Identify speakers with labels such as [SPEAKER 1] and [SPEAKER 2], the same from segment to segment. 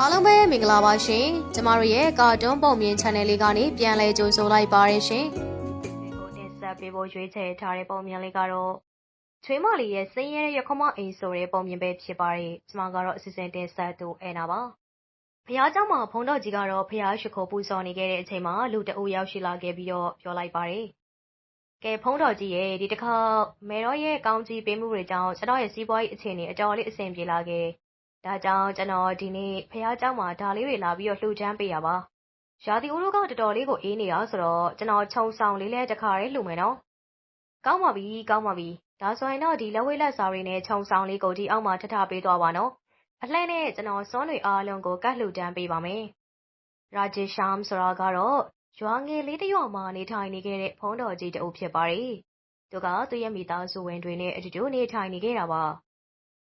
[SPEAKER 1] အားလုံးပဲမင်္ဂလာပါရှင်ကျမတို့ရဲ့ကာတွန်းပုံမြင် channel လေးကနေပြန်လည်ကြိုဆိုလိုက်ပါရရှင်ကိုတင်ဆက်ပေးဖို့ရွေးချယ်ထားတဲ့ပုံမြင်လေးကတော့ချွေးမလေးရဲ့စင်းရဲရခမအိမ်ဆိုတဲ့ပုံမြင်ပဲဖြစ်ပါတယ်ကျမကတော့အစီအစဉ်တင်ဆက်သူအဲနာပါဖះเจ้าမှာဖုံတော်ကြီးကတော့ဖះရှိခိုးပူဇော်နေခဲ့တဲ့အချိန်မှာလူတအူရောက်ရှိလာခဲ့ပြီးတော့ပြောလိုက်ပါတယ်ကဲဖုံးတော်ကြီးရဲ့ဒီတစ်ခါမေရောရဲ့ကောင်းကြီးပေးမှုတွေကြောင့်ကျွန်တော်ရဲ့စီးပွားရေးအခြေအနေအတော်လေးအဆင်ပြေလာခဲ့ ။ဒါကြောင့် ကျနော် ဒီနေ့ ဘုရားကျောင်းမှာ ဒါလေးတွေ လာပြီးတော့ လှူဒါန်းပေးတာပါ။ရာသီဥတုက တော်တော်လေးကို အေးနေတာဆိုတော့ ကျနော် ခြုံစောင်လေးလည်း တခါတည်းလှူမယ်နော်။ကောင်းပါပြီ၊ကောင်းပါပြီ။ဒါဆိုရင်တော့ ဒီလက်ဝတ်လက်စာတွေနဲ့ ခြုံစောင်လေးကို ဒီအောက်မှာ ထပ်ထားပေးသွားပါနော်။အလှည့်နဲ့ ကျနော် ဆွမ်းတွေအားလုံးကို ကပ်လှူဒါန်းပေးပါမယ်။ Rajasyam ဆိုတာကတော့ ရွာငယ်လေးတရွာမှာ နေထိုင်နေခဲ့တဲ့ ဘုန်းတော်ကြီးတဦး ဖြစ်ပါတယ်။သူက သူ့ရဲ့မိသားစုဝင်တွေနဲ့အတူတူ နေထိုင်နေခဲ့တာပါ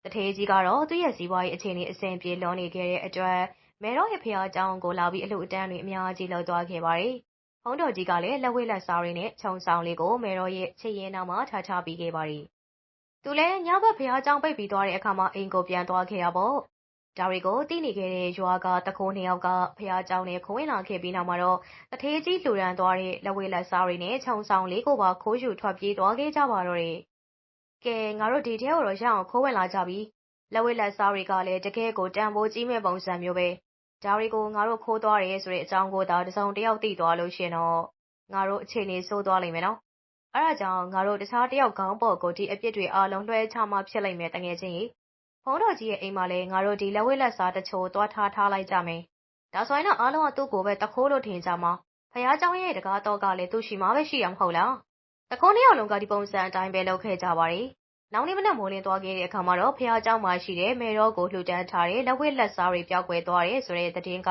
[SPEAKER 1] တထေးကြီးကတော့ သူ့ရဲ့ဇီဝရေးအခြေအနေ အဆင်ပြေလွန်နေခဲ့တဲ့အတွက်မဲတော့ရဲ့ဖះအကြောင်းကို လာပြီး အလှူအတန်းတွေ အများကြီးလုပ်သွားခဲ့ပါတယ်။ဖုံးတော်ကြီးကလည်း လက်ဝဲလက်စားတွေနဲ့ ခြုံဆောင်လေးကိုမဲတော့ရဲ့ချစ်ရင်နောက်မှာ ထားထားပြီးခဲ့ပါတယ်။သူလည်း ညဘက်ဖះအကြောင်းပိတ်ပြီးသွားတဲ့အခါမှာ အိမ်ကိုပြန်သွားခဲ့ရပေါ့။ဒါတွေကို သိနေခဲ့တဲ့ ရွာကတခိုးနှစ်ယောက်ကဖះအကြောင်းနဲ့ခိုးဝင်လာခဲ့ပြီးနောက်မှာတော့တထေးကြီးလှူဒန်းသွားတဲ့ လက်ဝဲလက်စားတွေနဲ့ ခြုံဆောင်လေးကိုပါ ခိုးယူထွက်ပြေးသွားခဲ့ကြပါတော့တယ်။ ကဲငါတို့ဒီထဲကိုတော့ရအောင်ခိုးဝင်လာကြပြီလက်ဝဲလက်စားတွေကလည်းတကယ်ကိုတန်ဖိုးကြီးမဲ့ပုံစံမျိုးပဲဒါတွေကိုငါတို့ခိုးသွားတယ်ဆိုတဲ့အကြောင်းကိုသာတစုံတယောက်သိသွားလို့ရှင်တော့ငါတို့အခြေအနေဆိုးသွားလိမ့်မယ်နော်အဲဒါကြောင့်ငါတို့တခြားတယောက်ခေါင်းပေါ်ကိုဒီအပြစ်တွေအလုံးလွှဲချမှဖြစ်လိမ့်မယ်တကယ်ချင်းကြီးဖုံးတော်ကြီးရဲ့အိမ်မှာလည်းငါတို့ဒီလက်ဝဲလက်စားတချို့သွားထားထားလိုက်ကြမယ်ဒါဆိုရင်တော့အားလုံးကသူ့ကိုပဲတခိုးလို့ထင်ကြမှာဖះเจ้าရဲ့တကားတော့ကလည်းသူ့ရှိမှပဲရှိရမှာမဟုတ်လား အကုန်နှစ်ယောက်လုံးက ဒီပုံစံအတိုင်းပဲ လုပ်ခဲ့ကြပါတယ်။နောက်နေ့မနက်မိုးလင်းသွားခဲ့တဲ့အခါမှာတော့ ဘုရားကျောင်းမှာရှိတဲ့ မယ်တော်ကို လှူဒါန်းထားတဲ့ လက်ဝတ်လက်စားတွေ ပျောက်ကွယ်သွားတယ်ဆိုတဲ့ သတင်းက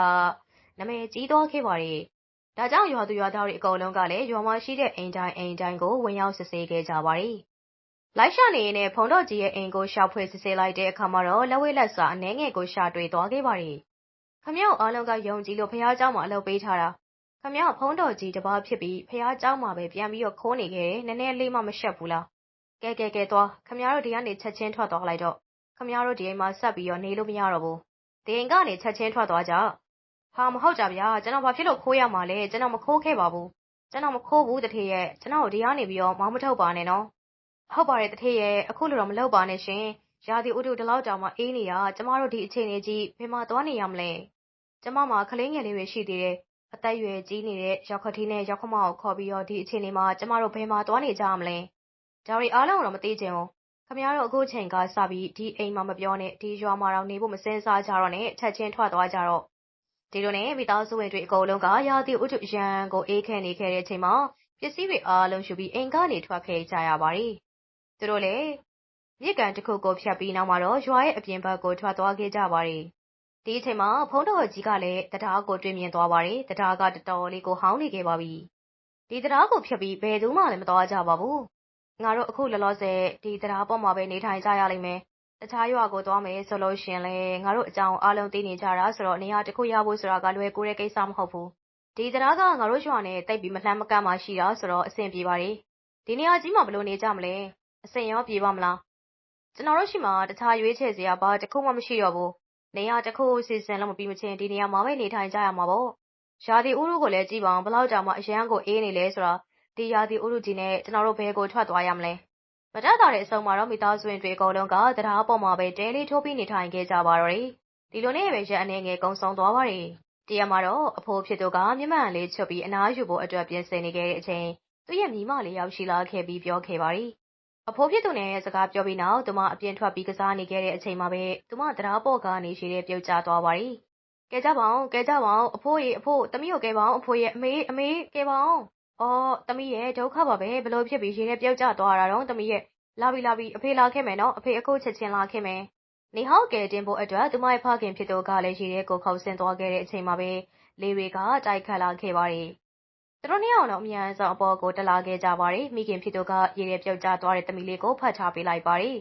[SPEAKER 1] နာမည်ကြီးသွားခဲ့ပါတယ်။ဒါကြောင့် ရွာသူရွာသားတွေ အကုန်လုံးကလည်း ရွာမှာရှိတဲ့ အိမ်တိုင်းအိမ်တိုင်းကို ဝင်ရောက်စစ်ဆေးခဲ့ကြပါတယ်။လိုက်ရှာနေရင်းနဲ့ ဘုန်းတော်ကြီးရဲ့အိမ်ကို ရှာဖွေစစ်ဆေးလိုက်တဲ့အခါမှာတော့ လက်ဝတ်လက်စား အနည်းငယ်ကို ရှာတွေ့သွားခဲ့ပါတယ်။“ခမည်းတော်အားလုံးက ယုံကြည်လို့ ဘုရားကျောင်းမှာ အလုပ်ပေးထားတာ ခမရဘုန်းတော်ကြီးတပါးဖြစ်ပြီး ဘုရားကျောင်းမှာပဲ ပြန်ပြီးတော့ခိုးနေခဲ့တယ်။နည်းနည်းလေးမှ မရှက်ဘူးလား။ကဲကဲကဲသွား။ခမရတို့ ဒီကနေ ချက်ချင်းထွက်သွားလိုက်တော့။ခမရတို့ ဒီအိမ်မှာ ဆက်ပြီးတော့ နေလို့မရတော့ဘူး။ဒီအိမ်ကနေ ချက်ချင်းထွက်သွားကြ။ဟာမဟုတ်တာဗျာ။ကျွန်တော်ဘာဖြစ်လို့ ခိုးရမှာလဲ။ကျွန်တော် မခိုးခဲ့ပါဘူး။ကျွန်တော်မခိုးဘူး သူဌေးရဲ့။ကျွန်တော့်ကို ဒီကနေပြီးတော့ မောင်းမထုတ်ပါနဲ့နော်။ဟုတ်ပါတယ် သူဌေးရဲ့။အခုလိုတော့ မလုပ်ပါနဲ့ရှင်။ရာသီဥတု ဒီလောက်တောင်မှ အေးနေတာ။ကျွန်မတို့ ဒီအခြေအနေကြီး ဘယ်မှာသွားနေရမလဲ။ကျွန်မမှာ ကလေးငယ်လေးတွေ ရှိသေးတယ် အသက်ရွယ်ကြီးနေတဲ့ရောက်ခတိနဲ့ရောက်ခမကိုခေါ်ပြီးတော့ ဒီအချိန်လေးမှာ ကျမတို့ ဘယ်မှာသွားနေကြရမလဲ ဒါတွေအားလုံးတော့ မသိချင်ဘူးခမရတို့ အခုချိန်ကစပြီး ဒီအိမ်မှာမပြောနဲ့ ဒီရွာမှာတော့နေဖို့ မစင်စားကြတော့နဲ့ ချက်ချင်းထွက်သွားကြတော့ ဒီလိုနဲ့ မိသားစုဝင်တွေအကုန်လုံးက ရာသီဥတုရန်ကို အေးခဲနေခဲ့တဲ့အချိန်မှာ ပစ္စည်းတွေအားလုံးယူပြီး အိမ်ကနေထွက်ခဲ့ကြရပါတယ် သူတို့လည်း မြစ်ကန်တစ်ခုကိုဖြတ်ပြီး နောက်မှာတော့ ရွာရဲ့အပြင်ဘက်ကို ထွက်သွားခဲ့ကြပါတယ် ဒီအချိန်မှာဖုံးတော်ကြီးကလည်းတရားကို တွေ့မြင်သွားပါတယ်တရားက တော်တော်လေးကို ဟောင်းနေခဲ့ပါပြီ ဒီတရားကိုဖြတ်ပြီး ဘယ်သူမှလည်း မသွားကြပါဘူး ငါတို့ အခုလောလောဆယ် ဒီတရားပေါ်မှာပဲ နေထိုင်ကြရလိမ့်မယ်။တခြားရွာကို သွားမယ်ဆိုလို့ရှင်လေငါတို့အကြောင်းအားလုံး သိနေကြတာဆိုတော့ နေရာတစ်ခုရဖို့ဆိုတာက လွယ်ကူတဲ့ကိစ္စမဟုတ်ဘူး။ဒီတရားက ငါတို့ရွာနဲ့တိတ်ပြီး မလှမ်းမကမ်းမှရှိတာဆိုတော့ အဆင်ပြေပါတယ်။ဒီနေရာကြီးမှာဘလို့နေကြမလဲ။အဆင်ရောပြေပါမလား။ကျွန်တော်တို့ရှိမှတခြားရွေးချယ်စရာ ဘာတစ်ခုမှ မရှိတော့ဘူး။ နေရာတစ်ခုစီစဉ်လို့မပြီးမချင်းဒီနေရာမှာပဲနေထိုင်ကြရမှာပေါ့။ရာသီဥတုကိုလည်းကြည့်ပါအောင်ဘလောက်ကြာမှအရန်ကိုအေးနေလဲဆိုတာဒီရာသီဥတုကြီးနဲ့ကျွန်တော်တို့ဘယ်ကိုထွက်သွားရမလဲ။မတတ်တာတဲ့အဆုံးမှာတော့မိသားစုဝင်တွေအကုန်လုံးကတရားပေါ်မှာပဲတဲလေးထိုးပြီးနေထိုင်ခဲ့ကြပါတော့တယ်။ဒီလိုနဲ့ပဲရက်အနေငယ်ကုံဆုံးသွားပါတယ်။တရက်မှာတော့အဖိုးဖြစ်သူကမျက်မှန်လေးချွတ်ပြီးအနားယူဖို့အတွက်ပြင်ဆင်နေခဲ့တဲ့အချိန်သူ့ရဲ့မိမလေးရောက်ရှိလာခဲ့ပြီးပြောခဲ့ပါတယ်။ အဖိုးဖြစ်သူနဲ့ စကားပြောပြီးနောက် သူမ အပြင်ထွက်ပြီး ကစားနေခဲ့တဲ့အချိန်မှာပဲ သူမတရားပေါ်ကနေရှိတဲ့ပြုတ်ကျသွားပါတယ်။ကဲကြပါအောင်ကဲကြပါအောင်အဖိုးရေ အဖိုးတမီးကိုကဲပါအောင်အဖိုးရဲ့အမေ အမေကဲပါအောင်အော် သမီးရဲ့ဒုက္ခပါပဲဘလို့ဖြစ်ပြီး ရေထဲပြုတ်ကျသွားတာတော့သမီးရဲ့လာပြီလာပြီ အဖေလာခဲ့မယ်နော် အဖေ အခုချက်ချင်းလာခဲ့မယ် နေဟောက်ကဲတင်ဖို့အတွက် သူမရဲ့ ဖခင်ဖြစ်သူကလည်း ရေထဲကိုခေါက်ဆင်းသွားခဲ့တဲ့အချိန်မှာပဲ လေတွေက တိုက်ခတ်လာခဲ့ပါတယ် သူတို့နှစ်ယောက်တော့အမြန်ဆုံး အပေါ်ကို တက်လာခဲ့ကြပါတယ် မိခင်ဖြစ်သူက ရေထဲပြုတ်ကျသွားတဲ့ သမီးလေးကို ဖတ်ထားပေးလိုက်ပါတယ်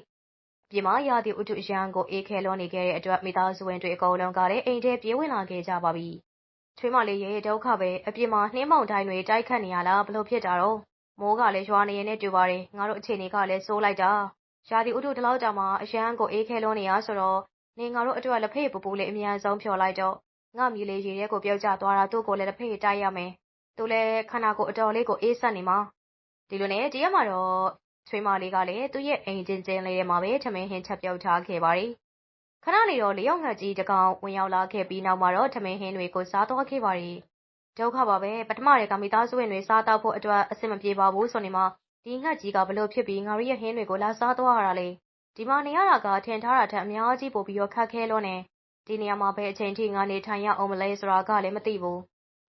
[SPEAKER 1] ပြင်မရာသီဥတုရန်ကို အေးခဲလွန်နေခဲ့တဲ့အတွက် မိသားစုဝင်တွေ အကုန်လုံးကလည်း အိမ်ထဲ ပြေးဝင်လာခဲ့ကြပါပြီ။ချွေးမလေးရဲ့ ဒုက္ခပဲ အပြင်မှာ နှင်းမောင်တိုင်းတွေ တိုက်ခတ်နေရလားဘလို့ဖြစ်တာတော့ မိုးကလည်း ရွာနေရင်နဲ့ တူပါတယ် ငါတို့ အခြေအနေကလည်းစိုးလိုက်တာ ရာသီဥတု ဒီလောက်ကြာမှအရန်ကို အေးခဲလုံးနေရဆိုတော့ နေငါတို့အတွက် လက်ဖေးပူပူလေး အမြန်ဆုံးဖြော်လိုက်တော့ ငါမြည်လေး ရေထဲကို ပြုတ်ကျသွားတာ သူ့ကိုလည်း လက်ဖေးတိုက်ရမယ် သူလည်းခန္ဓာကိုယ်အတော်လေးကိုအေးဆက်နေမှာဒီလိုနဲ့တရက်မှာတော့ချွေးမလေးကလည်းသူ့ရဲ့အိမ်ချင်းချင်းလေးထဲမှာပဲထမင်းဟင်းချက်ပြုတ်ထားခဲ့ပါတယ်ခဏနေတော့လျော့ငှက်ကြီးတကောင်ဝင်ရောက်လာခဲ့ပြီးနောက်မှာတော့ထမင်းဟင်းတွေကိုစားသွားခဲ့ပါတယ်ဒုက္ခပါပဲပထမရေကမိသားစုဝင်တွေစားတော့ဖို့အတွက်အဆင်မပြေပါဘူးဆိုနေမှာဒီငှက်ကြီးကဘလို့ဖြစ်ပြီးငါတို့ရဲ့ဟင်းတွေကိုလာစားသွားရတာလေဒီမှာနေရတာကထင်ထားတာထက်အများကြီးပိုပြီးတော့ခက်ခဲလို့နေဒီနေရာမှာပဲအချိန်ထိငါနေထိုင်ရအောင်မလဲဆိုတာကလည်းမသိဘူး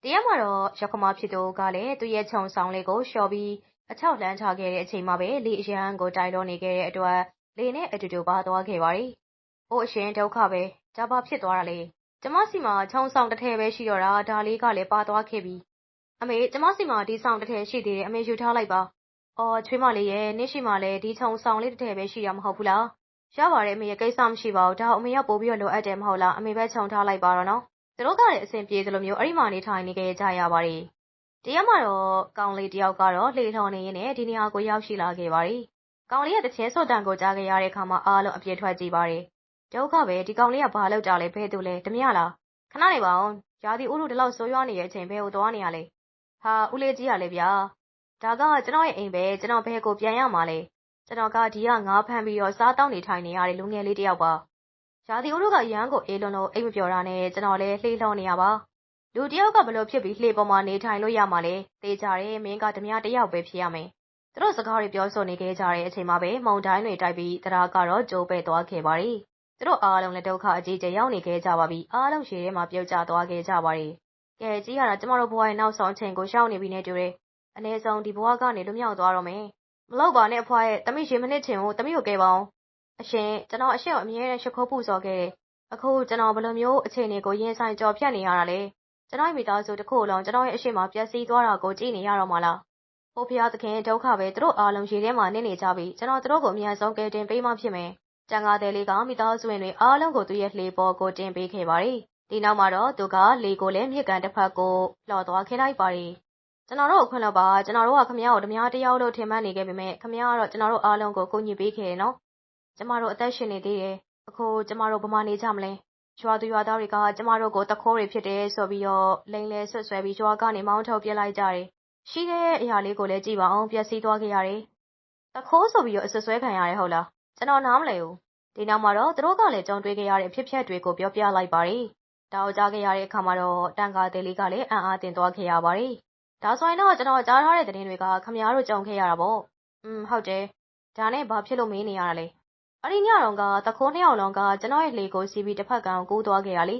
[SPEAKER 1] တရားမှာတော့ရခမဖြစ်သူကလည်း သူ့ရဲ့ ခြုံဆောင်လေးကို လျှော်ပြီး အချောက်လန်းချခဲ့တဲ့အချိန်မှာပဲ လေအရန်ကို တိုင်လို့နေခဲ့တဲ့အတွက်လေနဲ့အတူတူ ပါသွားခဲ့ပါတယ်။အိုးအရှင် ဒုက္ခပဲ ဒါပါဖြစ်သွားတာလေ။ကျမစီမှာ ခြုံဆောင်တစ်ထည်ပဲရှိတော့တာ ဒါလေးကလည်း ပါသွားခဲ့ပြီ။အမေ ကျမစီမှာ ဒီဆောင်တစ်ထည်ရှိသေးတယ် အမေယူထားလိုက်ပါ။အော် ချွေးမလေးရဲ့နင့်ရှိမှလည်း ဒီခြုံဆောင်လေးတစ်ထည်ပဲ ရှိတာမဟုတ်ဘူးလား။ရပါတယ်အမေရဲ့ကိစ္စမရှိပါဘူး ဒါအမေက ပို့ပြီးတော့လိုအပ်တယ် မဟုတ်လား အမေပဲ ခြုံထားလိုက်ပါတော့နော်။ သူတို့ကလည်းအဆင်ပြေသလိုမျိုးအဲ့ဒီမှာနေထိုင်နေကြကြရပါတယ်။တရားမှာတော့ကောင်လေးတယောက်ကတော့လှေထော်နေရင်းနဲ့ဒီနေရာကိုရောက်ရှိလာခဲ့ပါတယ်။ကောင်လေးရဲ့တခြင်းဆော့တန်ကိုကြားခဲ့ရတဲ့အခါမှာအားလုံးအပြည့်ထွက်ကြည့်ပါတယ်။ဒုက္ခပဲဒီကောင်လေးကဘာလုပ်ကြလဲဘဲသူလဲဓမြလားခဏနေပါအောင်ရာသီဥတုဒီလောက်ဆိုးရွားနေတဲ့အချိန်ဘဲကိုသွားနေရလဲဟာဦးလေးကြီးရလဲဗျာဒါကကျွန်တော်ရဲ့အိမ်ပဲကျွန်တော်ဘဲကိုပြန်ရမှာလဲကျွန်တော်ကဒီကငါးဖမ်းပြီးတော့စားတောက်နေထိုင်နေရတဲ့လူငယ်လေးတယောက်ပါ ရာသီဥတုကရမ်းကိုအေးလွန်းလို့အိမ်မပြောတာနဲ့ကျွန်တော်လည်းလှေလှော်နေရပါလူတယောက်ကဘလို့ဖြစ်ပြီးလှေပေါ်မှာနေထိုင်လို့ရမှာလဲသေချာတယ်မင်းကဓမြတယောက်ပဲဖြစ်ရမယ်သူတို့စကားတွေပြောဆိုနေခဲ့ကြတဲ့အချိန်မှာပဲမုံတိုင်းတွေတိုက်ပြီးတရားကတော့ကြိုးပဲ့သွားခဲ့ပါတယ်သူတို့အားလုံးလည်းဒုက္ခအကြီးကျယ်ရောက်နေခဲ့ကြပါပြီအားလုံးရှည်ထဲမှာပြုတ်ကျသွားခဲ့ကြပါတယ်ကဲကြီးရတာကျမတို့ဘဝရဲ့နောက်ဆုံးအချိန်ကိုရှောက်နေပြီနဲ့တူတယ်အနည်းဆုံးဒီဘဝကနေလွတ်မြောက်သွားတော့မယ်မလောက်ပါနဲ့အဖွားရဲ့တမိရှင်မနစ်ချင်ကိုတမိကိုကဲပါအောင် အရှင်ကျွန်တော်အရှင်ကိုအမြဲတမ်းရှ िख ိုးပူဇော်ခဲ့တယ်အခုကျွန်တော်ဘယ်လိုမျိုးအခြေအနေကိုရင်ဆိုင်ကြော်ဖြတ်နေရတာလဲကျွန်တော်မိသားစုတစ်ခုလုံးကျွန်တော်ရဲ့အရှိမပျက်စီးသွားတာကိုကြည့်နေရတော့မှလား။ဟိုဖျားသခင်ဒုက္ခပဲသူတို့အားလုံးရေထဲမှာနေနေကြပြီကျွန်တော်တို့ကိုအမြန်ဆုံးကယ်တင်ပေးမှဖြစ်မယ်။ကျန်ကားတဲ့လေးကမိသားစုဝင်တွေအားလုံးကိုသူ့ရဲ့လှေပေါ်ကိုတင်ပေးခဲ့ပါတယ်။ဒီနောက်မှာတော့သူကလေကိုလည်းမြစ်ကန်တစ်ဖက်ကိုလှော်သွားခဲ့လိုက်ပါတယ်။ကျွန်တော်တို့အခွင့်လို့ပါကျွန်တော်တို့ကခမရကိုဓမြတယောက်လို့ထင်မှတ်နေခဲ့ပေမဲ့ခမရကတော့ကျွန်တော်တို့အားလုံးကိုကူညီပေးခဲ့တယ်နော်။ ကျမတို့အသက်ရှင်နေသေးတယ်။အခုကျမတို့ဘမနေကြမလဲ။ရွာသူရွာသားတွေကကျမတို့ကိုသူခိုးတွေဖြစ်တယ်ဆိုပြီးတော့လိမ်လည်ဆွတ်ဆွဲပြီးရွာကနေမောင်းထုတ်ပစ်လိုက်ကြတယ်။ရှိတဲ့အရာလေးကိုလည်းကြည့်ပါဦးပျက်စီးသွားခဲ့ရတယ်။သူခိုးဆိုပြီးတော့အဆွဆွဲခံရတယ်ဟုတ်လား။ကျွန်တော်နားမလည်ဘူး။ဒီနောက်မှာတော့သူတို့ကလည်းကြုံတွေ့ခဲ့ရတဲ့အဖြစ်အပျက်တွေကိုပြောပြလိုက်ပါတယ်။ဒါကိုကြားခဲ့ရတဲ့အခါမှာတော့တန်ခါးသည်လေးကလည်းအံ့အားသင့်သွားခဲ့ရပါတယ်။ဒါဆိုရင်တော့ကျွန်တော်ကြားထားတဲ့သတင်းတွေကခမည်းတော်ကြုံခဲ့ရတာပေါ့။อืมဟုတ်တယ်။ဒါနဲ့ဘာဖြစ်လို့မေးနေရတာလဲ အဲ့ဒီညတုန်းကတခိုးနှစ်ယောက်လုံးက ကျွန်တော်ရဲ့လှေကိုစီးပြီး တစ်ဖက်ကကူးသွားခဲ့ရလေ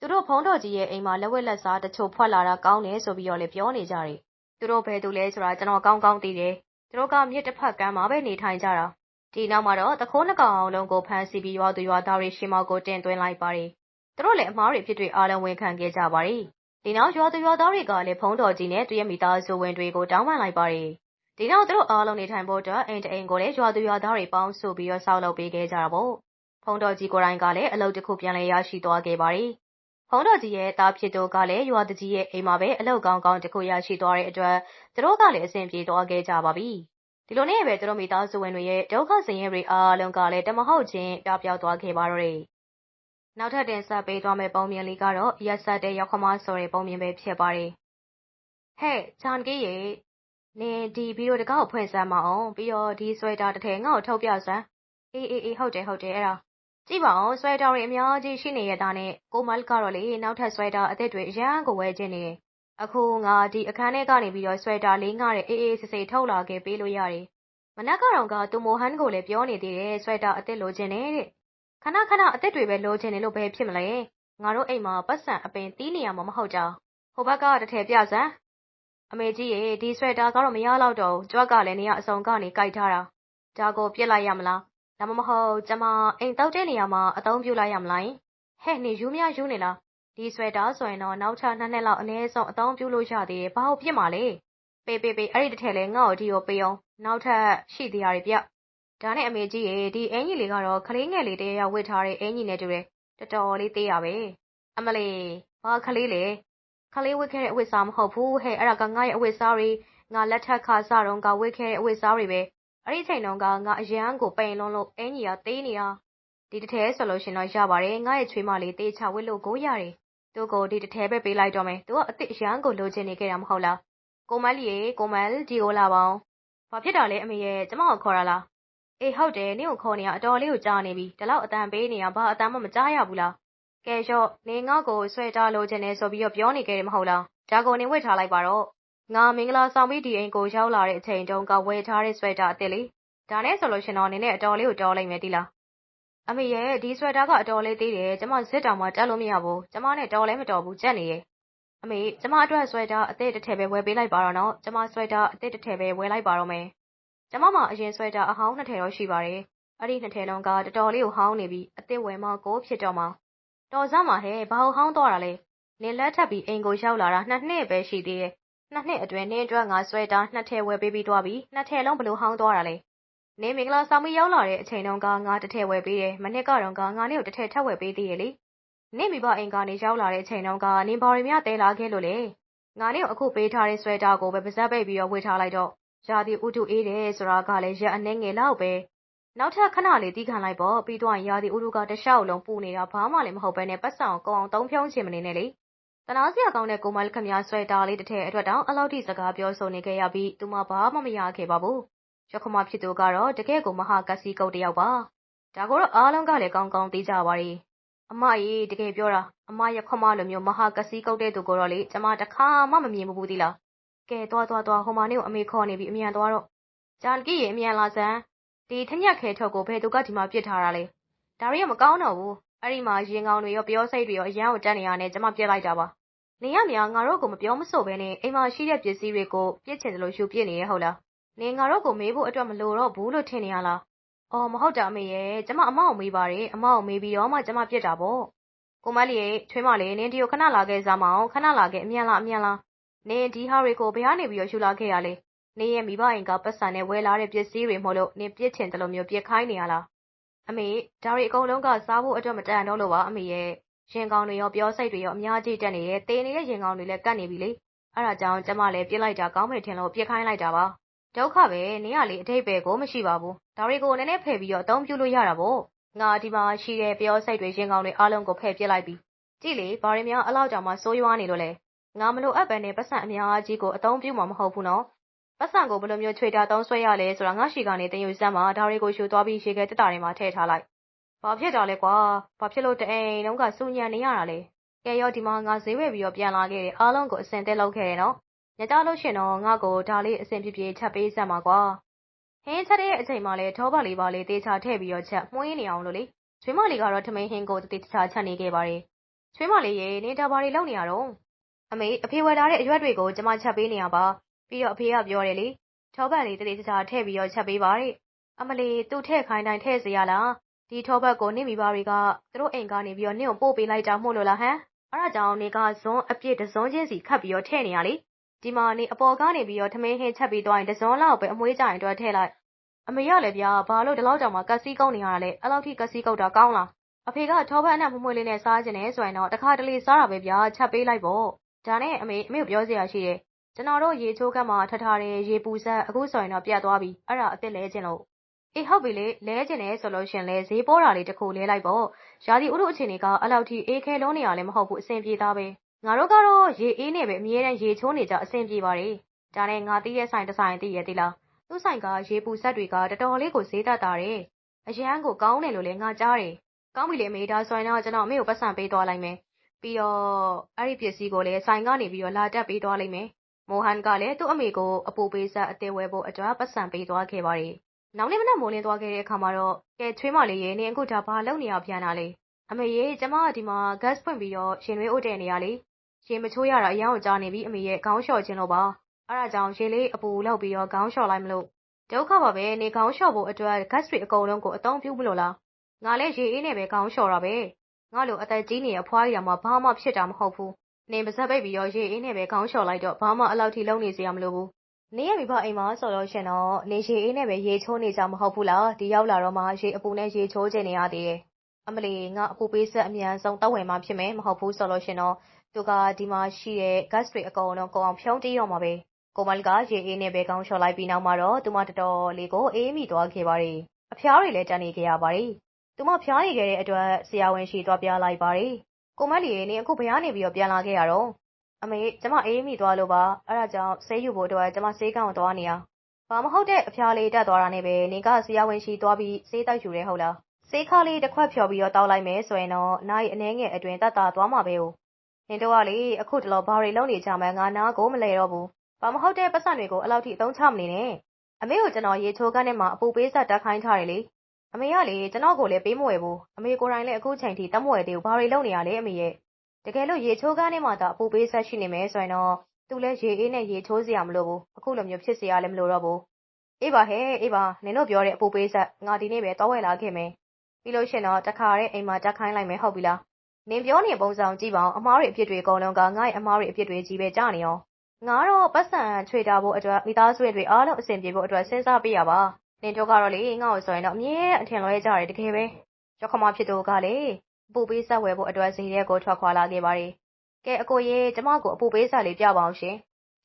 [SPEAKER 1] သူတို့ဖုံးတော်ကြီးရဲ့အိမ်မှာ လက်ဝက်လက်စားတချို့ ဖွက်လာတာကောင်းတယ်ဆိုပြီးတော့လည်း ပြောနေကြတယ် သူတို့ဘယ်သူလဲဆိုတာ ကျွန်တော်ကောင်းကောင်းသိတယ် သူတို့က မြစ်တစ်ဖက်ကမ်းမှာပဲ နေထိုင်ကြတာ ဒီနောက်မှာတော့တခိုးနှစ်ကောင်အောင်လုံးကို ဖမ်းဆီးပြီး ရွာသူရွာသားတွေရှေ့မောက်ကို တင်သွင်းလိုက်ပါတယ် သူတို့လည်း အမားတွေဖြစ်တွေအားလုံး ဝန်ခံခဲ့ကြပါတယ် ဒီနောက် ရွာသူရွာသားတွေကလည်းဖုံးတော်ကြီးနဲ့ သူရဲ့မိသားစုဝင်တွေကို တောင်းပန်လိုက်ပါတယ် ဒီနောက်သူတို့အားလုံးနေထိုင်ဖို့အတွက်အိမ်တအိမ်ကိုလည်းရွာသူရွာသားတွေပေါင်းစုပြီးတော့ဆောက်လုပ်ပေးခဲ့ကြတာပေါ့။ဖုံးတော်ကြီးကိုယ်တိုင်ကလည်းအလုပ်တစ်ခုပြန်လည်ရရှိသွားခဲ့ပါတယ်။ဖုံးတော်ကြီးရဲ့သားဖြစ်သူကလည်းရွာတကြီးရဲ့အိမ်မှာပဲအလုပ်ကောင်းကောင်းတစ်ခုရရှိသွားတဲ့အတွက်သူတို့ကလည်းအဆင်ပြေသွားခဲ့ကြပါပြီ။ဒီလိုနဲ့ပဲသူတို့မိသားစုဝင်တွေရဲ့ဒုက္ခဆင်းရဲတွေအားလုံးကလည်းတမဟုတ်ချင်းပျောက်ပျောက်သွားခဲ့ပါတော့တယ်။နောက်ထပ်တင်ဆက်ပေးသွားမယ့်ပုံမြင်လေးကတော့ရက်ဆက်တဲ့ရောက်ခမဆိုတဲ့ပုံမြင်ပဲဖြစ်ပါတယ်။ဟဲ့ဂျန်ကီရဲ့ နင်ဒီဗီဒီယိုတကောက်ဖွင့်စမ်းမအောင်ပြီးတော့ဒီဆွဲတာတစ်ထည်ငါ့ကိုထုတ်ပြစမ်းအေးအေးအေးဟုတ်တယ်ဟုတ်တယ်အဲ့ဒါကြည့်ပါအောင်ဆွဲတာတွေအများကြီးရှိနေရတာနဲ့ကိုမလ်ကတော့လေနောက်ထပ်ဆွဲတာအသစ်တွေအရန်ကိုဝယ်ခြင်းနေအခုငါဒီအခန်းထဲကနေပြီးတော့ဆွဲတာလေးငါတဲ့အေးအေးစစ်စစ်ထုတ်လာခဲ့ပေးလို့ရတယ်မနက်ကတော့ကသူမိုဟန်ကိုလည်းပြောနေသေးတယ်ဆွဲတာအသစ်လိုချင်တယ်တဲ့ခဏခဏအသစ်တွေပဲလိုချင်တယ်လို့ပဲဖြစ်မလဲငါတို့အိမ်မှာပတ်စံအပင်တီးနေရမှာမဟုတ်ကြဟိုဘက်ကတစ်ထည်ပြစမ်း အမေကြီးရေဒီဆွဲတာကတော့မရတော့တော့ဘူးကြွက်ကလည်းနေရအစုံကနေကြိုက်ထားတာဒါကိုပြစ်လိုက်ရမလားဒါမှမဟုတ်ကျမအိမ်တောက်တဲ့နေရာမှာအသုံးပြုလိုက်ရမလားဟဲ့နေယူမရယူနေလားဒီဆွဲတာဆိုရင်တော့နောက်ထပ်နှစ်နှစ်လောက်အနည်းဆုံးအသုံးပြုလို့ရသေးတယ်ဘာလို့ပြစ်မှာလဲပေးပေးပေးအဲ့ဒီတစ်ထည်လဲငါ့ကိုဒီကိုပေးအောင်နောက်ထပ်ရှိသေးရတယ်ဗျဒါနဲ့အမေကြီးရေဒီအင်ကြီးလေးကတော့ခလေးငယ်လေးတည်းရောက်ဝစ်ထားတဲ့အင်ကြီးနဲ့တူတယ်တော်တော်လေးသေးရပဲအမလေးဘာခလေးလေ ခလေးဝတ်ခဲ့တဲ့အဝတ်စားမဟုတ်ဘူးဟဲ့အဲ့ဒါကငါ့ရဲ့အဝတ်စားတွေငါလက်ထက်ခါစတော့ကဝတ်ခဲ့တဲ့အဝတ်စားတွေပဲအဲ့ဒီချိန်တုန်းကငါအရန်ကိုပိန်လုံးလို့အင်းကြီးကသေးနေတာဒဒီတစ်ထဲဆိုလို့ရှင်တော့ရပါတယ်ငါရဲ့ချွေးမလေးတေချာဝစ်လို့ကိုရတယ်သူ့ကိုဒီတစ်ထဲပဲပေးလိုက်တော့မယ်သူကအစ်စ်ရန်ကိုလိုချင်နေခဲ့တာမဟုတ်လားကိုမလေးရေကိုမလေးဒီကိုလာပါအောင်ဘာဖြစ်တာလဲအမေရဲ့ကျမကိုခေါ်ရလားအေးဟုတ်တယ်နင့်ကိုခေါ်နေရအတော်လေးကိုကြားနေပြီဒီလောက်အတန်ပေးနေရဘာအတန်မှမကြားရဘူးလား ကဲရော့နေငါ့ကိုဆွဲတာလိုချင်နေဆိုပြီးတော့ပြောနေခဲ့တယ်မဟုတ်လားဒါကိုနေဝစ်ထားလိုက်ပါတော့ငါမင်္ဂလာဆောင်ပြီးဒီအိမ်ကိုရောက်လာတဲ့အချိန်တုန်းကဝယ်ထားတဲ့ဆွဲတာအစ်စ်လေးဒါနဲ့ဆိုလို့ရှင်တော့နင်းနဲ့အတော်လေးကိုတော်လိုက်မယ်တိလားအမေရဲ့ဒီဆွဲတာကအတော်လေးသေးတယ်ကျမဇစ်တောင်မှတက်လို့မရဘူးကျမနဲ့တော်လဲမတော်ဘူးကြက်နေရဲ့အမေကျမအတွက်ဆွဲတာအစ်စ်တစ်ထည်ပဲဝယ်ပေးလိုက်ပါတော့နော်ကျမဆွဲတာအစ်စ်တစ်ထည်ပဲဝယ်လိုက်ပါတော့မယ်ကျမမှအရင်ဆွဲတာအဟောင်းနှစ်ထည်တော့ရှိပါတယ်အဲ့ဒီနှစ်ထည်လုံးကတော်တော်လေးကိုဟောင်းနေပြီးအစ်စ်ဝယ်မှကိုဖြစ်တော့မှ တော်စမ်းပါဟဲ့ဘာဟောင်းသွားတာလဲနင်လက်ထပ်ပြီးအိမ်ကိုရောက်လာတာနှစ်နှစ်ပဲရှိသေးတယ်နှစ်နှစ်အတွင်းနင်းအတွက်ငါဆွဲတာနှစ်ထည်ဝယ်ပေးပြီးသွားပြီနှစ်ထည်လုံးဘလို့ဟောင်းသွားတာလဲနင်းမင်္ဂလာဆောင်ပြီးရောက်လာတဲ့အချိန်တုန်းကငါတစ်ထည်ဝယ်ပေးတယ်မနစ်ကတော့ကငါနေ့ကိုတစ်ထည်ထပ်ဝယ်ပေးသေးရဲ့လေနင့်မိဘအိမ်ကနေရောက်လာတဲ့အချိန်တုန်းကနင်ဘာရီမြတဲလာခဲ့လို့လေငါနေ့ကိုအခုပေးထားတဲ့ဆွဲတာကိုပဲပါဇက်ပိတ်ပြီးတော့ဝေထားလိုက်တော့ရာသီဥတုအေးတယ်ဆိုတာကလည်းရက်အနှဲငယ်လောက်ပဲ နောက်ထပ်ခဏလေးတီးခံလိုက်ပေါ့ ပြီးတော့ရာသီဥတုကတခြားလုံး ပူနေတာ ဘာမှလည်း မဟုတ်ပဲနဲ့ပတ်စံကိုကောင်းအောင် သုံးဖြုံးချင်မနေနဲ့လေတနာစရာကောင်းတဲ့ ကိုမလခမရဆွဲတာလေးတစ်ထည်အတွက်တောင်အလောက်ထိ စကားပြောဆိုနေခဲ့ရပြီး သူမ ဘာမှ မရခဲ့ပါဘူးရခမဖြစ်သူကတော့ တကယ်ကို မဟာကစီကုတ်တယောက်ပါ ဒါကိုတော့ အားလုံးကလည်း ကောင်းကောင်း သိကြပါရီအမကြီးတကယ်ပြောတာ အမရခမလိုမျိုး မဟာကစီကုတ်တဲ့သူကိုတော့လေ ကျမတခါမှ မမြင်ဘူးသီလား ကဲ သွားသွားသွား ဟိုမနေကို အမေခေါ်နေပြီ အမြန်သွားတော့ ဂျန်ကီရေ အမြန်လာစမ်း ဒီထညက်ခဲထုတ်ကိုဘယ်သူကဒီမှာပြစ်ထားတာလဲဒါရီကမကောင်းတော့ဘူးအဲ့ဒီမှာရင်ကောင်းတွေရောပြောစိတ်တွေရောအရန်ကိုတက်နေရနဲ့ကျမပြစ်လိုက်တာပါနေရမြငါတို့ကိုမပြောမဆိုပဲနဲ့အိမ်မှာရှိတဲ့ပစ္စည်းတွေကိုပြစ်ချင်တယ်လို့ယူပြစ်နေရဟုတ်လားနေငါတို့ကိုမေးဖို့အတွက်မလိုတော့ဘူးလို့ထင်နေရလားအော်မဟုတ်တာအမေရဲ့ကျမအမအောင်မေးပါတယ်အမအောင်မေးပြီးတော့မှကျမပြစ်တာပေါ့ကိုမလေးရဲ့ချွေးမလေးနင်းဒီကိုခဏလာခဲ့စားမအောင်ခဏလာခဲ့အမြန်လားအမြန်လားနင်းဒီဟာတွေကိုဘယ်ကနေပြီးတော့ယူလာခဲ့ရလဲ နေရဲ့မိဘအိမ်ကပတ်စံနဲ့ဝယ်လာတဲ့ပစ္စည်းတွေမို့လို့နင်းပြစ်ချင်တယ်လို့မျိုးပြစ်ခိုင်းနေရလားအမေဒါတွေအကုန်လုံးကစားဖို့အတွက်မတန်တော့လို့ပါအမေရဲ့ရင်ကောင်းတွေရောပြောစိတ်တွေရောအများကြီးတက်နေတယ်တေနေတဲ့ရင်ကောင်းတွေလည်းကတ်နေပြီလေအဲ့ဒါကြောင့်ကျမလည်းပြစ်လိုက်တာကောင်းမယ်ထင်လို့ပြစ်ခိုင်းလိုက်တာပါဒုက္ခပဲနင်းကလေအထိပ္ပယ်ကိုမရှိပါဘူးဒါတွေကိုနည်းနည်းဖယ်ပြီးတော့အသုံးပြုလို့ရတာပေါ့ငါဒီမှာရှိတဲ့ပြောစိတ်တွေရင်ကောင်းတွေအားလုံးကိုဖယ်ပြစ်လိုက်ပြီကြည့်လေဘာရင်းများအလောက်ကြောင်မှစိုးရွားနေလို့လဲငါမလို့အပ်ပဲနဲ့ပတ်စံအများကြီးကိုအသုံးပြုမှာမဟုတ်ဘူးနော် ပတ်စံကိုဘယ်လိုမျိုးချွေတာသုံးဆွဲရလဲဆိုတာငါရှိကနေတင်ယူစမ်းမှာဒါတွေကိုယူသွားပြီးရေခဲတက်တာတွေမှာထည့်ထားလိုက်ဘာဖြစ်တာလဲကွာဘာဖြစ်လို့တအိမ်လုံးကစူညံနေရတာလဲကဲရောဒီမှာငါဈေးဝယ်ပြီးတော့ပြန်လာခဲ့တယ်အားလုံးကိုအစင်တက်လောက်ခဲ့တယ်နော်ညကြလို့ရှင်တော့ငါ့ကိုဒါလေးအဆင်ပြေပြေချက်ပေးစမ်းပါကွာဟင်းချက်တဲ့အချိန်မှလည်းထောပါလေးပါလေးတေချာထည့်ပြီးတော့ချက်မှုင်းနေအောင်လို့လေချွေးမလေးကတော့ထမင်းဟင်းကိုတေချာချက်နေခဲ့ပါတယ်ချွေးမလေးရေနေတာဘာတွေလုပ်နေရတော့အမေအဖေဝယ်လာတဲ့အရွက်တွေကိုကျမချက်ပေးနေရပါ ပြီးတော့အဖေကပြောတယ်လေထောပတ်လေးတေချာထည့်ပြီးတော့ချက်ပေးပါတဲ့အမလီသူ့ထည့်ခိုင်းတိုင်းထည့်စီရလားဒီထောပတ်ကိုနင့်မိဘတွေကသူတို့အိမ်ကနေပြီးတော့နင့်ကိုပို့ပေးလိုက်တာမို့လို့လားဟမ်အဲ့ဒါကြောင့်နေကဇွန်းအပြည့်တဇွန်းချင်းစီခတ်ပြီးတော့ထည့်နေရလေဒီမှာနေအပေါ်ကနေပြီးတော့ထမင်းဟင်းချက်ပြီးသွားရင်တဇွန်းလောက်ပဲအမွှေးကြရင်တော့ထည့်လိုက်အမေရလည်းဗျာဘာလို့ဒီလောက်တောင်မှကက်စီကုန်းနေရတာလဲအဲ့လောက်ထိကက်စီကုတ်တာကောင်းလားအဖေကထောပတ်အနက်မမွှေးလေးနဲ့စားခြင်းနဲ့ဆိုရင်တော့တခါတလေစားတာပဲဗျာချက်ပေးလိုက်ပေါ့ဒါနဲ့အမေအမေကိုပြောစရာရှိတယ် ကျွန်တော်တို့ရေချိုးခတ်မှာထထားတယ်ရေပူဆက်အခုဆိုရင်တော့ပြတ်သွားပြီအဲ့ဒါအစ်စ်လဲခြင်းလို့အေးဟုတ်ပြီလေလဲခြင်းနဲ့ဆိုလို့ရှင်လဲဈေးပေါ်တာလေးတစ်ခုလဲလိုက်ပေါ့ရာသီဥတုအခြေအနေကအလောက်ထိအေးခဲလုံးနေရလဲမဟုတ်ဘူးအဆင်ပြေသားပဲငါတို့ကတော့ရေအေးနဲ့ပဲအမြဲတမ်းရေချိုးနေကြအဆင်ပြေပါတယ်။ဒါနဲ့ငါတီးရဲ့ဆိုင်တစ်ဆိုင်သိရဲ့သိလား။သူ့ဆိုင်ကရေပူဆက်တွေကတော်တော်လေးကိုဈေးသက်တာတယ်။အရန်ကိုကောင်းတယ်လို့လည်းငါကြားတယ်။ကောင်းပြီလေမေဒါဆိုရင်တော့ကျွန်တော်အမေကိုပတ်စံပေးသွားလိုက်မယ်။ပြီးတော့အဲ့ဒီပစ္စည်းကိုလည်းဆိုင်ကနေပြီးတော့လာတက်ပေးသွားလိုက်မယ်။ မိုဟန်ကလည်း သူ့အမေကို အပူပေးဆက်အသေးဝဲဖို့အတွက်ပတ်စံပေးသွားခဲ့ပါတယ်။နောက်နေ့မနက် မိုးလင်းသွားခဲ့တဲ့အခါမှာတော့ ကဲ ချွေးမလေးရေ နင်အခုဒါ ဘာလုပ်နေရပြန်တာလဲ။အမေရေ ကျမကဒီမှာ gas ဖွင့်ပြီးတော့ရှင်ရွေးဥတဲ့နေရလေ။ရေမချိုးရတာ အရန်ကိုကြာနေပြီ အမေရဲ့ ခေါင်းလျှော်ခြင်းလို့ပါ အဲ့ဒါကြောင့် ရေလေးအပူလောက်ပြီးတော့ ခေါင်းလျှော်လိုက်မလို့ ဒုက္ခပါပဲနေခေါင်းလျှော်ဖို့အတွက် gas တွေအကုန်လုံးကို အသုံးပြုမလို့လား ငါလည်း ရေအေးနဲ့ပဲ ခေါင်းလျှော်တာပဲ ငါလို အသက်ကြီးနေအဖွားရမှာဘာမှဖြစ်တာ မဟုတ်ဘူး နေပါစပ်ပိတ်ပြီးတော့ရေအေးနဲ့ပဲခေါင်းလျှော်လိုက်တော့ဘာမှအလောက်ထိလုံးနေစရာမလိုဘူးနေရမိဘအိမ်မှာဆိုလို့ရှင်တော့နေရေအေးနဲ့ပဲရေချိုးနေကြမဟုတ်ဘူးလားဒီရောက်လာတော့မှရေအပူနဲ့ရေချိုးချင်နေရသေးတယ်အမလီငါအပူပေးဆက်အမြန်ဆုံးတောက်ဝင်မှဖြစ်မယ်မဟုတ်ဘူးဆိုလို့ရှင်တော့သူကဒီမှာရှိတဲ့ gas တွေအကုန်လုံးကိုအောင်ဖြုံးတီးတော့မှာပဲကိုမလကရေအေးနဲ့ပဲကောင်းလျှော်လိုက်ပြီးနောက်မှာတော့သူမတော်တော်လေးကိုအေးမိသွားခဲ့ပါတယ်အဖျားတွေလည်းတန်နေခဲ့ရပါတယ်သူမဖျားနေခဲ့တဲ့အတွက်ဆရာဝန်ရှိသွားပြလိုက်ပါတယ်။ ကိုမလီရေနင်အခုဘယ်ကနေပြီးတော့ပြန်လာခဲ့ရတော့အမေကျမအေးမိသွားလို့ပါအဲ့ဒါကြောင့်ဆေးယူဖို့အတွက်ကျမဆေးကောင်သွားနေရဘာမဟုတ်တဲ့အဖျားလေးတက်သွားတာနဲ့ပဲနင်ကဆရာဝန်ရှိသွားပြီးဆေးတိုက်ယူရဲဟုတ်လားဆေးခါလေးတစ်ခွက်ဖြော်ပြီးတော့တောက်လိုက်မယ်ဆိုရင်တော့နိုင်အနှဲငယ်အတွင်တက်တာသွားမှာပဲ။နင်တို့ကလေအခုတလောဘာတွေလုပ်နေကြမှန်းငါနားကိုမလဲတော့ဘူး။ဘာမဟုတ်တဲ့ပတ်စံတွေကိုအလောက်ထိအသုံးချမနေနဲ့။အမေကိုကျွန်တော်ရေချိုးကန်းထဲမှာအပူပေးဆက်တက်ခိုင်းထားတယ်လေ။ အမေကလေကျွန်တော်ကိုလည်းပေးမဝယ်ဘူး။အမေကိုယ်တိုင်လည်းအခုချိန်ထိတမဝယ်သေးဘူး။ဘာတွေလုပ်နေရလဲအမေရဲ့။တကယ်လို့ရေချိုးကန်းထဲမှာသာအပူပေးဆက်ရှိနေမယ်ဆိုရင်တော့သူလည်းရေအေးနဲ့ရေချိုးစရာမလိုဘူး။အခုလိုမျိုးဖြစ်စရာလည်းမလိုတော့ဘူး။အေးပါဟဲ့အေးပါနင်တို့ပြောတဲ့အပူပေးဆက်ငါဒီနေ့ပဲတောဝယ်လာခဲ့မယ်။ပြီးလို့ရှင်တော့တခါတဲ့အိမ်မှာတက်ခိုင်းလိုက်မယ်ဟုတ်ပြီလား။နင်ပြောနေပုံစံကြည့်ပါအောင်အမားတွေအဖြစ်တွေအကုန်လုံးကငါ့ရဲ့အမားတွေအဖြစ်တွေကြီးပဲကြားနေအောင်ငါတော့ပတ်စံချွေတာဖို့အတွက်မိသားစုတွေအားလုံးအဆင်ပြေဖို့အတွက်စဉ်းစားပေးရပါ နင်တို့ကတော့လေငါ့ကိုဆိုရင်တော့အမြဲအထင်လွဲကြတယ်တကယ်ပဲရောက်ခမဖြစ်သူကလေအပူပေးဆက်ဝယ်ဖို့အတွက်ဈေးထဲကိုထွက်ခွာလာခဲ့ပါတယ်ကဲအကိုရေကျမကိုအပူပေးဆက်လေးပြပါအောင်ရှင်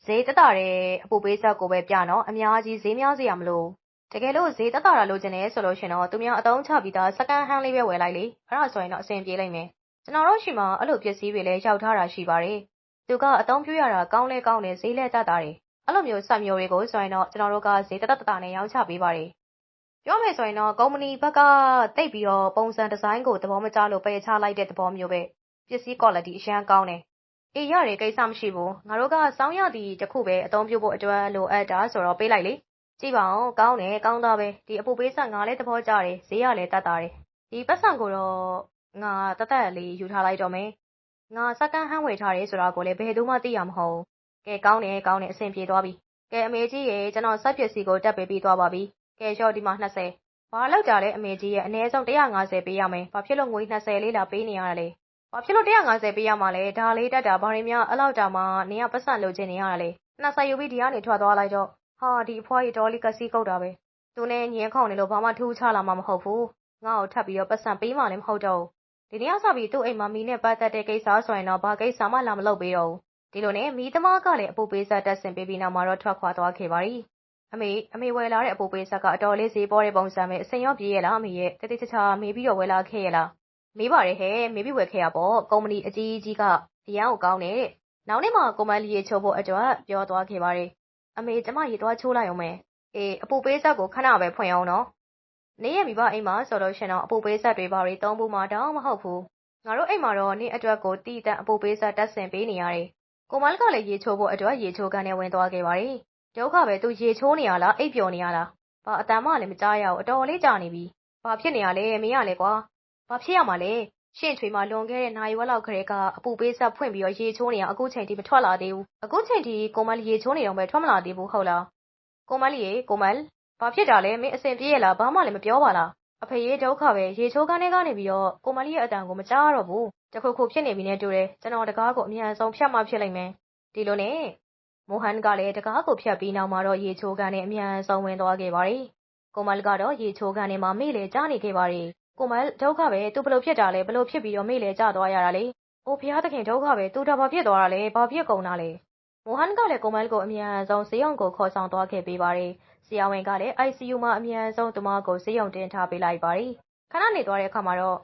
[SPEAKER 1] ဈေးတက်တာတဲ့အပူပေးဆက်ကိုပဲပြနော်အများကြီးဈေးများစရာမလိုတကယ်လို့ဈေးတက်တာလိုချင်တယ်ဆိုလို့ရှင်တော့သူများအတုံးချပြီးသားစကန်ဟန်းလေးပဲဝယ်လိုက်လေအဲ့ဒါဆိုရင်တော့အဆင်ပြေလိမ့်မယ်ကျွန်တော်တို့ရှိမှအဲ့လိုပစ္စည်းတွေလည်းရောက်ထားတာရှိပါတယ်သူကအတုံးပြရတာကောင်းလဲကောင်းတယ်ဈေးလဲတက်တာတယ် အဲ့လိုမျိုးဆက်မျိုးတွေကိုဆိုရင်တော့ကျွန်တော်တို့ကဈေးတက်တက်တာနဲ့ရောင်းချပေးပါတယ်ပြောမယ်ဆိုရင်တော့ကုမ္ပဏီဘက်ကတိတ်ပြီးတော့ပုံစံဒီဇိုင်းကိုသဘောမကျလို့ပယ်ချလိုက်တဲ့သဘောမျိုးပဲပစ္စည်း quality အရန်ကောင်းတယ်အေးရတယ်ကိစ္စမရှိဘူးငါတို့ကစောင်းရသည်တခုပဲအသုံးပြုဖို့အတွက်လိုအပ်တာဆိုတော့ပေးလိုက်လေကြည့်ပါဦးကောင်းတယ်ကောင်းသားပဲဒီအပူပေးဆက်ငါလည်းသဘောကျတယ်ဈေးရလည်းတက်တာတယ်ဒီပတ်စံကိုတော့ငါတသက်လေးယူထားလိုက်တော့မယ်ငါစကန်ဟန်းဝယ်ထားတယ်ဆိုတာကိုလည်းဘယ်သူမှသိရမဟုတ် ကဲကောင်းတယ်ကောင်းတယ်အဆင်ပြေသွားပြီကဲအမေကြီးရေကျွန်တော်စိုက်ပစ္စည်းကိုတက်ပေးပြီးသွားပါပြီကဲရော့ဒီမှာ20ဘာလောက်ကြလဲအမေကြီးရဲ့အနည်းဆုံး150ပေးရမယ်ဘာဖြစ်လို့ငွေ20လေးလာပေးနေရတာလဲဘာဖြစ်လို့150ပေးရမှာလဲဒါလေးတက်တာဘာတွေများအလောက်တာမှနင်ကပတ်စံလိုချင်နေရတာလဲ20ယူပြီးဒီကနေထွက်သွားလိုက်တော့ဟာဒီအဖွားကြီးတော်လေးကစီးကုတ်တာပဲသူနဲ့ညင်းခုံနေလို့ဘာမှထူးခြားလာမှာမဟုတ်ဘူးငါ့ကိုထပ်ပြီးတော့ပတ်စံပေးမှလည်းမဟုတ်တော့ဒီနေ့အစပြီးသူ့အိမ်မှာမီနဲ့ပတ်သက်တဲ့ကိစ္စဆိုရင်တော့ဘာကိစ္စမှလာမလုပ်ပေးတော့ဘူး ဒီလိုနဲ့ မီသမားကလည်း အပူပေးဆက်တက်ဆင်ပေးပြီးနောက်မှာတော့ ထွက်ခွာသွားခဲ့ပါရီအမေ အမေဝယ်လာတဲ့ အပူပေးဆက်က အတော်လေး ဈေးပေါ်တဲ့ပုံစံပဲအစင်ရောပြေးရလား အမေရဲ့တတိချာချာ မေးပြီးတော့ ဝယ်လာခဲ့ရလား မေးပါတယ်ဟဲ့ မေးပြီးဝယ်ခဲ့ရပေါ့ ကုမ္ပဏီအကြီးကြီးက အရန်ကိုကောင်းတယ်နောက်နေ့မှကိုမလီရေချိုးဖို့အတွက် ပြောသွားခဲ့ပါတယ် အမေ ကျမ ရေသွားချိုးလိုက်အောင်မယ် အေး အပူပေးဆက်ကို ခဏပဲ ဖွင့်အောင်နော်နေရမိဘအိမ်မှာဆိုလို့ရှင်တော့ အပူပေးဆက်တွေ ဘာတွေ သုံးဖို့မှတောင်းမဟုတ်ဘူး ငါတို့အိမ်မှာတော့နေ့အတွက်ကိုတီးတန့် အပူပေးဆက်တက်ဆင်ပေးနေရတယ် ကိုမလကလည်းရေချိုးဖို့အတွက်ရေချိုးကန်နဲ့ဝင်သွားခဲ့ပါတယ်ဒုက္ခပဲသူရေချိုးနေရလားအိပ်ပျော်နေရလားဘာအတန်မှလည်းမကြားရဘူးအတော်လေးကြာနေပြီဘာဖြစ်နေရလဲမင်းရလဲကွာဘာဖြစ်ရမှာလဲရှင့်ထွေမှာလွန်ခဲ့တဲ့နိုင်ဝက်လောက်ခရဲကအပူပေးဆက်ဖွင့်ပြီးတော့ရေချိုးနေရအခုချိန်ထိမထွက်လာသေးဘူးအခုချိန်ထိကိုမလရေချိုးနေတော့ပဲထွက်မလာသေးဘူးဟုတ်လားကိုမလီရေကိုမလဘာဖြစ်တာလဲမင်းအစင်ပြေးရလားဘာမှလည်းမပြောပါလား အဖေရေဒုက္ခပဲရေချိုးကန်းထဲကနေပြီးတော့ကိုမလီရဲ့အတန်ကိုမကြားတော့ဘူးတခုခုဖြစ်နေပြီနဲ့တူတယ်ကျွန်တော်တကားကိုအမြန်ဆုံးဖြတ်မှဖြစ်လိမ့်မယ်ဒီလိုနဲ့မိုဟန်ကလည်းတကားကိုဖြတ်ပြီးနောက်မှာတော့ရေချိုးကန်းနဲ့အမြန်ဆုံးဝင်သွားခဲ့ပါတယ်ကိုမလကတော့ရေချိုးကန်းထဲမှာမေ့လေကြားနေခဲ့ပါတယ်ကိုမလဒုက္ခပဲသူဘလို့ဖြစ်တာလဲဘလို့ဖြစ်ပြီးတော့မေ့လေကြားသွားရတာလဲအိုဖျားသခင်ဒုက္ခပဲသူဒါဘာဖြစ်သွားတာလဲဘာဖြစ်ကုန်တာလဲမိုဟန်ကလည်းကိုမလကိုအမြန်ဆုံးစေယုံကိုခေါ်ဆောင်သွားခဲ့ပေးပါတယ် ဆရာဝန်ကလည်း ICU မှာ အမြန်ဆုံး သူမကို ဆေးရုံတင်ထားပေးလိုက်ပါတယ်။ခဏနေသွားတဲ့အခါမှာတော့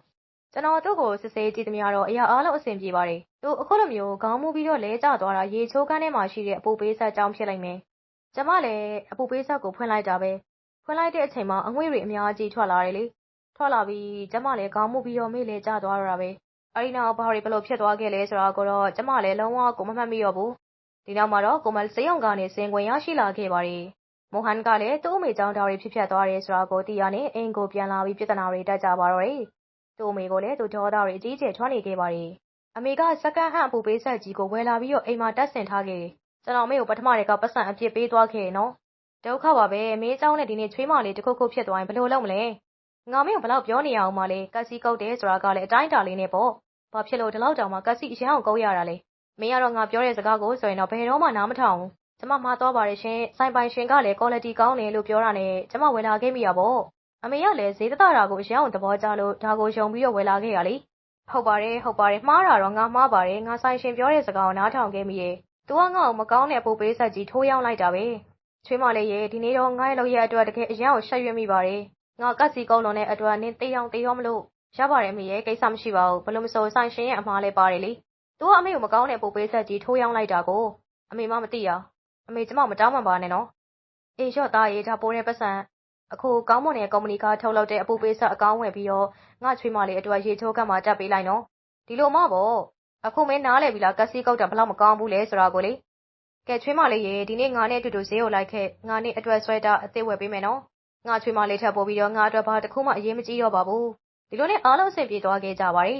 [SPEAKER 1] ကျွန်တော် သူ့ကို စစ်ဆေးကြည့်သမျှတော့ အရာအားလုံး အဆင်ပြေပါတယ်။သူ အခုလိုမျိုး ခေါင်းမူပြီးတော့ လဲကျသွားတာ ရေချိုးကန်းထဲမှာရှိတဲ့ အပူပေးဆက်ကြောင်းဖြစ်လိုက်မယ်။ကျမလည်း အပူပေးဆက်ကို ဖွင့်လိုက်တာပဲ။ဖွင့်လိုက်တဲ့အချိန်မှာ အငွေ့တွေ အများကြီး ထွက်လာတယ်လေ။ထွက်လာပြီး ကျမလည်း ခေါင်းမူပြီးတော့ မေ့လဲကျသွားတော့တာပဲ။အဲဒီနောက် ဘာတွေဘလို့ဖြစ်သွားခဲ့လဲ ဆိုတာကိုတော့ ကျမလည်း လုံးဝကို မမှတ်မိတော့ဘူး။ဒီနောက်မှာတော့ ကိုမစေးရုံကနေစင်ခွင်ရရှိလာခဲ့ပါတယ်။ မိုဟန်ကလည်း သူ့အမေကြောင့် ဒါတွေဖြစ်ပျက်သွားတယ်ဆိုတာကို သိတာနဲ့ အိမ်ကိုပြန်လာပြီး ပြဿနာတွေ တက်ကြပါတော့တယ်။သူ့အမေကိုလည်း သူဒေါသတွေ အကြီးအကျယ် ထွက်နေခဲ့ပါတယ်။အမေက စက္ကန့်ဟန့် အပူပေးစက်ကြီးကို ဝယ်လာပြီးတော့ အိမ်မှာ တပ်ဆင်ထားခဲ့တယ်။ကျွန်တော် မင်းကို ပထမတခါ ပိုက်ဆံအပြည့်ပေးသွားခဲ့တယ်နော်။ဒုက္ခပါပဲ။မင်းအကြောင်းနဲ့ ဒီနေ့ ချွေးမလေး တခုခုဖြစ်သွားရင် ဘယ်လိုလုပ်မလဲ။ငါ မင်းကို ဘယ်လောက်ပြောနေရဦးမှာလဲ။ကပ်စေးကုပ်တယ်ဆိုတာကလည်း အတိုင်းအတာလေးနဲ့ပေါ့။ဘာဖြစ်လို့ ဒီလောက်တောင်မှ ကပ်စေး အရမ်းကို ကုပ်ရတာလဲ။မင်းကတော့ ငါပြောတဲ့စကားကိုဆိုရင်တော့ ဘယ်တော့မှ နားမထောင်ဘူး ကျမမှားသွားပါတယ်ရှင်။ဆိုင်ပိုင်ရှင်ကလည်း quality ကောင်းတယ်လို့ပြောတာနဲ့ ကျမဝယ်လာခဲ့မိတာပေါ့။အမေကလည်း ဈေးသက်သာတာကို အရမ်းကိုသဘောကျလို့ ဒါကိုယုံပြီးတော့ဝယ်လာခဲ့ရလေ။ဟုတ်ပါတယ် ဟုတ်ပါတယ် မှားတာတော့ ငါမှားပါတယ် ငါဆိုင်ရှင်ပြောတဲ့စကားကို နားထောင်ခဲ့မိရဲ့။ तू ကငါ့ကို မကောင်းတဲ့ အပူပေးဆက်ကြီး ထိုးရောက်လိုက်တာပဲ။ချွေးမလေးရဲ့ ဒီနေ့တော့ ငါ့ရဲ့လောက်ရအတွက် တကယ်အရန်ကို ရှက်ရွံ့မိပါတယ် ငါကတ်စီကုန်းလုံးနဲ့အတွက် နင်းတေးအောင်တေးရောမလို့ ရပါတယ်အမေရဲ့ ကိစ္စမရှိပါဘူးဘလို့မစိုးဆိုင်ရှင်ရဲ့အမားလည်းပါတယ်လေ သူက အမေကို မကောင်းတဲ့ပိုပေးဆက်ကြီး ထိုးရောင်းလိုက်တာကို အမေမမသိရ အမေကျမမတောင်းမှန်ပါနဲ့နော်အေးရော့သားရေးဒါပိုးတဲ့ပတ်စံအခုကောင်းမွန်တဲ့ကုမ္ပဏီကထုတ်လုပ်တဲ့အပူပေးဆက်အကောင်းဝင်ပြီးတော့ငါချွေးမလေးအတွက်ရေချိုးကတ်မှာတက်ပေးလိုက်နော်ဒီလိုမှပေါ့အခုမင်းနားလေပြီလားကတ်စီကုတ်တာဘလောက်မကောင်းဘူးလဲဆိုတာကိုလေကဲချွေးမလေးရေဒီနေ့ငါနဲ့အတူတူဈေးကိုလိုက်ခဲ့ငါနဲ့အတွက်ဆွဲတာအသေးဝယ်ပေးမယ်နော်ငါချွေမလေးထပ်ပို့ပြီးတော့ငါအတွက်ဘာတစ်ခုမှအရေးမကြီးတော့ပါဘူးဒီလိုနဲ့အားလုံးအဆင်ပြေသွားခဲ့ကြပါရီ